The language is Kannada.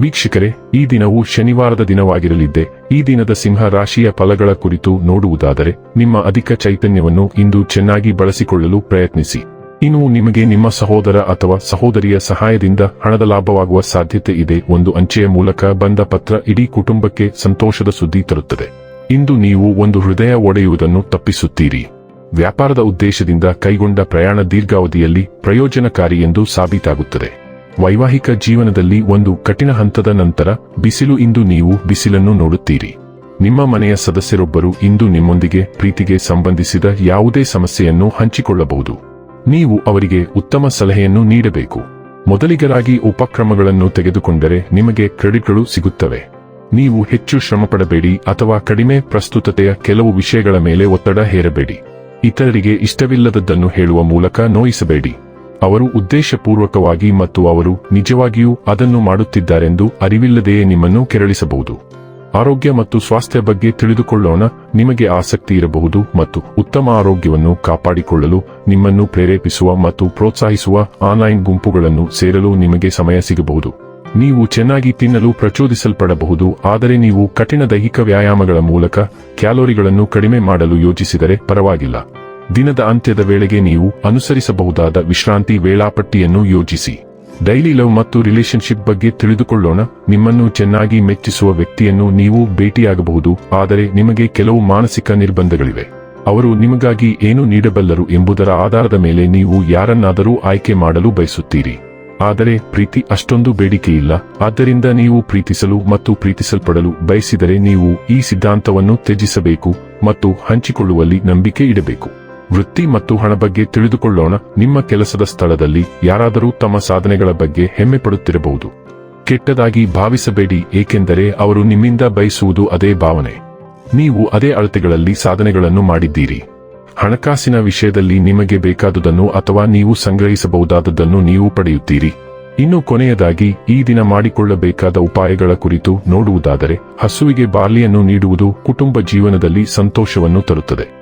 ವೀಕ್ಷಕರೇ, ಈ ದಿನವು ಶನಿವಾರದ ದಿನವಾಗಿರಲಿದ್ದೆ. ಈ ದಿನದ ಸಿಂಹ ರಾಶಿಯ ಫಲಗಳ ಕುರಿತು ನೋಡುವುದಾದರೆ, ನಿಮ್ಮ ಅಧಿಕ ಚೈತನ್ಯವನ್ನು ಇಂದು ಚೆನ್ನಾಗಿ ಬಳಸಿಕೊಳ್ಳಲು ಪ್ರಯತ್ನಿಸಿ. ಇನ್ನು ನಿಮಗೆ ನಿಮ್ಮ ಸಹೋದರ ಅಥವಾ ಸಹೋದರಿಯ ಸಹಾಯದಿಂದ ಹಣದ ಲಾಭವಾಗುವ ಸಾಧ್ಯತೆ ಇದೆ ಒಂದು ಅಂಚೆಯ ಮೂಲಕ ಬಂದ ಪತ್ರ ಇಡೀ ಕುಟುಂಬಕ್ಕೆ ಸಂತೋಷದ ಸುದ್ದಿ ತರುತ್ತದೆ. ಇಂದು ನೀವು ಒಂದು ಹೃದಯ ಒಡೆಯುವುದನ್ನು ತಪ್ಪಿಸುತ್ತೀರಿ. ವ್ಯಾಪಾರದ ಉದ್ದೇಶದಿಂದ ಕೈಗೊಂಡ ಪ್ರಯಾಣ ದೀರ್ಘಾವಧಿಯಲ್ಲಿ ಪ್ರಯೋಜನಕಾರಿ ಎಂದು ಸಾಬೀತಾಗುತ್ತದೆ. ವೈವಾಹಿಕ ಜೀವನದಲ್ಲಿ ಒಂದು ಕಠಿಣ ಹಂತದ ನಂತರ, ಬಿಸಿಲು ಇಂದು ನೀವು ಬಿಸಿಲನ್ನು ನೋಡುತ್ತೀರಿ. ನಿಮ್ಮ ಮನೆಯ ಸದಸ್ಯರೊಬ್ಬರು ಇಂದು ನಿಮ್ಮೊಂದಿಗೆ ಪ್ರೀತಿಗೆ ಸಂಬಂಧಿಸಿದ ಯಾವುದೇ ಸಮಸ್ಯೆಯನ್ನು ಹಂಚಿಕೊಳ್ಳಬಹುದು. ನೀವು ಅವರಿಗೆ ಉತ್ತಮ ಸಲಹೆಯನ್ನು ನೀಡಬೇಕು. ಮೊದಲಿಗರಾಗಿ ಉಪಕ್ರಮಗಳನ್ನು ತೆಗೆದುಕೊಂಡರೆ ನಿಮಗೆ ಕ್ರೆಡಿಟ್ಗಳು ಸಿಗುತ್ತವೆ. ನೀವು ಹೆಚ್ಚು ಶ್ರಮಪಡಬೇಡಿ ಅಥವಾ ಕಡಿಮೆ ಪ್ರಸ್ತುತತೆಯ ಕೆಲವು ವಿಷಯಗಳ ಮೇಲೆ ಒತ್ತಡ ಹೇರಬೇಡಿ. ಇತರರಿಗೆ ಇಷ್ಟವಿಲ್ಲದದ್ದನ್ನು ಹೇಳುವ ಮೂಲಕ ನೋಯಿಸಬೇಡಿ. ಅವರು ಉದ್ದೇಶಪೂರ್ವಕವಾಗಿ ಮತ್ತು ಅವರು ನಿಜವಾಗಿಯೂ ಅದನ್ನು ಮಾಡುತ್ತಿದ್ದಾರೆಂದು ಅರಿವಿಲ್ಲದೆಯೇ ನಿಮ್ಮನ್ನು ಕೆರಳಿಸಬಹುದು. ಆರೋಗ್ಯ ಮತ್ತು ಸ್ವಾಸ್ಥ್ಯ ಬಗ್ಗೆ ತಿಳಿದುಕೊಳ್ಳೋಣ, ನಿಮಗೆ ಆಸಕ್ತಿ ಇರಬಹುದು ಮತ್ತು ಉತ್ತಮ ಆರೋಗ್ಯವನ್ನು ಕಾಪಾಡಿಕೊಳ್ಳಲು ನಿಮ್ಮನ್ನು ಪ್ರೇರೇಪಿಸುವ ಮತ್ತು ಪ್ರೋತ್ಸಾಹಿಸುವ ಆನ್ಲೈನ್ ಗುಂಪುಗಳನ್ನು ಸೇರಲು ನಿಮಗೆ ಸಮಯ ಸಿಗಬಹುದು. ನೀವು ಚೆನ್ನಾಗಿ ತಿನ್ನಲು ಪ್ರಚೋದಿಸಲ್ಪಡಬಹುದು, ಆದರೆ ನೀವು ಕಠಿಣ ದೈಹಿಕ ವ್ಯಾಯಾಮಗಳ ಮೂಲಕ ಕ್ಯಾಲೋರಿಗಳನ್ನು ಕಡಿಮೆ ಮಾಡಲು ಯೋಜಿಸಿದರೆ ಪರವಾಗಿಲ್ಲ. ದಿನದ ಅಂತ್ಯದ ವೇಳೆಗೆ ನೀವು ಅನುಸರಿಸಬಹುದಾದ ವಿಶ್ರಾಂತಿ ವೇಳಾಪಟ್ಟಿಯನ್ನು ಯೋಜಿಸಿ. ಡೈಲಿ ಲವ್ ಮತ್ತು ರಿಲೇಶನ್ಶಿಪ್ ಬಗ್ಗೆ ತಿಳಿದುಕೊಳ್ಳೋಣ. ನಿಮ್ಮನ್ನು ಚೆನ್ನಾಗಿ ಮೆಚ್ಚಿಸುವ ವ್ಯಕ್ತಿಯನ್ನು ನೀವು ಭೇಟಿಯಾಗಬಹುದು. ಆದರೆ ನಿಮಗೆ ಕೆಲವು ಮಾನಸಿಕ ನಿರ್ಬಂಧಗಳಿವೆ. ಅವರು ನಿಮಗಾಗಿ ಏನು ನೀಡಬಲ್ಲರು ಎಂಬುದರ ಆಧಾರದ ಮೇಲೆ ನೀವು ಯಾರನ್ನಾದರೂ ಆಯ್ಕೆ ಮಾಡಲು ಬಯಸುತ್ತೀರಿ. ಆದರೆ ಪ್ರೀತಿ ಅಷ್ಟೊಂದು ಬೇಡಿಕೆಯಿಲ್ಲ. ಆದ್ದರಿಂದ ನೀವು ಪ್ರೀತಿಸಲು ಮತ್ತು ಪ್ರೀತಿಸಲ್ಪಡಲು ಬಯಸಿದರೆ ನೀವು ಈ ಸಿದ್ಧಾಂತವನ್ನು ತ್ಯಜಿಸಬೇಕು ಮತ್ತು ಹಂಚಿಕೊಳ್ಳುವಲ್ಲಿ ನಂಬಿಕೆ ಇಡಬೇಕು. ವೃತ್ತಿ ಮತ್ತು ಹಣ ಬಗ್ಗೆ ತಿಳಿದುಕೊಳ್ಳೋಣ. ನಿಮ್ಮ ಕೆಲಸದ ಸ್ಥಳದಲ್ಲಿ ಯಾರಾದರೂ ತಮ್ಮ ಸಾಧನೆಗಳ ಬಗ್ಗೆ ಹೆಮ್ಮೆ ಪಡುತ್ತಿರಬಹುದು. ಕೆಟ್ಟದಾಗಿ ಭಾವಿಸಬೇಡಿ, ಏಕೆಂದರೆ ಅವರು ನಿಮ್ಮಿಂದ ಬಯಸುವುದು ಅದೇ ಭಾವನೆ. ನೀವು ಅದೇ ಅಳತೆಗಳಲ್ಲಿ ಸಾಧನೆಗಳನ್ನು ಮಾಡಿದ್ದೀರಿ. ಹಣಕಾಸಿನ ವಿಷಯದಲ್ಲಿ ನಿಮಗೆ ಬೇಕಾದುದನ್ನು ಅಥವಾ ನೀವು ಸಂಗ್ರಹಿಸಬಹುದಾದದ್ದನ್ನು ನೀವು ಪಡೆಯುತ್ತೀರಿ. ಇನ್ನು ಕೊನೆಯದಾಗಿ, ಈ ದಿನ ಮಾಡಿಕೊಳ್ಳಬೇಕಾದ ಉಪಾಯಗಳ ಕುರಿತು ನೋಡುವುದಾದರೆ, ಹಸುವಿಗೆ ಬಾರ್ಲಿಯನ್ನು ನೀಡುವುದು ಕುಟುಂಬ ಜೀವನದಲ್ಲಿ ಸಂತೋಷವನ್ನು ತರುತ್ತದೆ.